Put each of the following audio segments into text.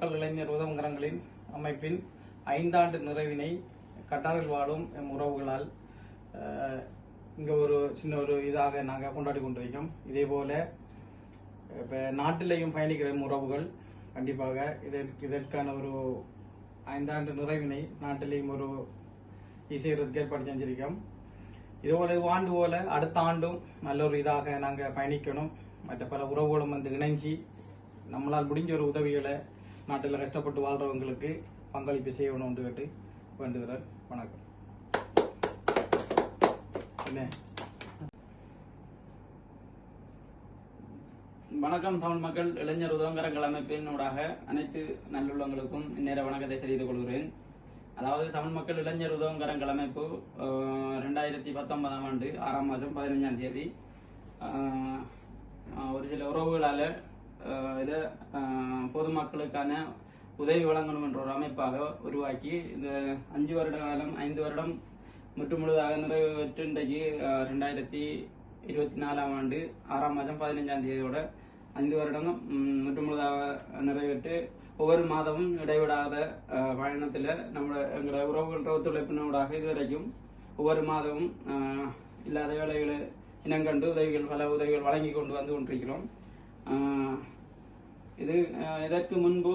மக்கள் இளைஞர் உதவுங்கரங்களின் அமைப்பின் ஐந்தாண்டு நிறைவினை கட்டாரில் வாழும் எம் உறவுகளால் இங்கே ஒரு சின்ன ஒரு இதாக நாங்கள் கொண்டாடி கொண்டிருக்கோம். இதே போல இப்போ நாட்டிலேயும் பயணிக்கிற உறவுகள் கண்டிப்பாக இதற்கு இதற்கான ஒரு ஐந்தாண்டு நிறைவினை நாட்டிலையும் ஒரு இசைறதுக்கு ஏற்பாடு செஞ்சிருக்கோம். இதுபோல ஆண்டு போல அடுத்த ஆண்டும் நல்ல ஒரு இதாக நாங்கள் பயணிக்கணும். மற்ற பல உறவுகளும் வந்து இணைஞ்சி நம்மளால் முடிஞ்ச ஒரு உதவிகளை நாட்டில் கஷ்டப்பட்டு வாழ்றவங்களுக்கு பங்களிப்பு செய்யணும்னு கேட்டு வேண்டுகிறார். வணக்கம். என்ன? வணக்கம் தமிழ் மக்கள். இளைஞர் உதவங்கரங்கள் அமைப்பின் ஊடாக அனைத்து நல்லுள்ளங்களுக்கும் இந்நேர வணக்கத்தை தெரிந்து கொள்கிறேன். அதாவது தமிழ் மக்கள் இளைஞர் உதவங்கரங்கள் அமைப்பு ரெண்டாயிரத்தி பத்தொன்பதாம் ஆண்டு ஆறாம் மாதம் பதினஞ்சாம் தேதி ஒரு சில உறவுகளால் இதை பொதுமக்களுக்கான உதவி வழங்கணும் என்ற ஒரு அமைப்பாக உருவாக்கி இந்த அஞ்சு வருட காலம் ஐந்து வருடம் முற்று முழுதாக நிறைவேற்று இன்றைக்கு ரெண்டாயிரத்தி இருபத்தி நாலாம் ஆண்டு ஆறாம் மாதம் பதினைஞ்சாம் தேதியோட ஐந்து வருடம் முற்று முழுதாக நிறைவேற்று ஒவ்வொரு மாதமும் இடைவிடாத பயணத்தில் நம்மளோட எங்களோட உறவுகள ஒத்துழைப்பினூடாக இதுவரைக்கும் ஒவ்வொரு மாதமும் இல்லாத வேலைகளை இனங்கண்டு உதவிகள் பல உதவிகள் வழங்கி கொண்டு வந்து கொண்டிருக்கிறோம். இது இதற்கு முன்பு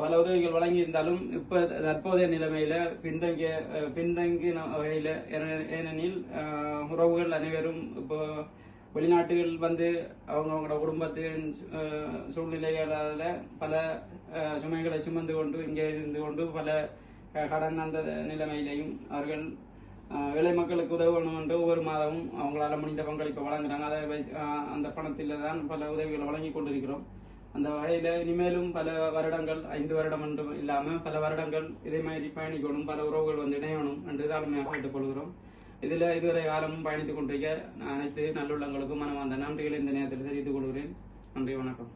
பல உதவிகள் வழங்கி இருந்தாலும் இப்ப தற்போதைய நிலைமையில பின்தங்கிய பின்தங்கின பின்தங்கிய வகையில ஏனெனில் உறவுகள் அனைவரும் இப்போ வெளிநாட்டுகள் வந்து அவங்கவுங்களோட குடும்பத்தின் சூழ்நிலைகளால் சூழ்நிலைகளால பல சுமைகளை சுமந்து கொண்டு இங்கே இருந்து கொண்டு பல கடன் அந்த நிலைமையிலையும் அவர்கள் இளை ஏழை மக்களுக்கு உதவணும் என்று ஒவ்வொரு மாதமும் அவங்களால முடிந்த பங்களிப்பை வழங்குறாங்க. அதை வை- அந்த பணத்தில் தான் பல உதவிகளை வழங்கி கொண்டிருக்கிறோம். அந்த வகையில இனிமேலும் பல வருடங்கள் ஐந்து வருடம் என்று இல்லாம பல வருடங்கள் இதே மாதிரி பயணிக்கணும் பல உறவுகள் வந்து இணையணும் என்று தாழ்மையாக கேட்டுக்கொள்கிறோம் இதுல இதுவரை காலமும் பயணித்துக் கொண்டிருக்க அனைத்து நல்லுள்ளங்களுக்கும் மனமார்ந்த நன்றிகளை இந்த நேரத்தில் தெரிவித்துக் கொள்கிறேன். நன்றி வணக்கம்.